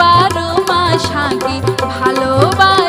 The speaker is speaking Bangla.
বারো মাস আগে ভালোবাস।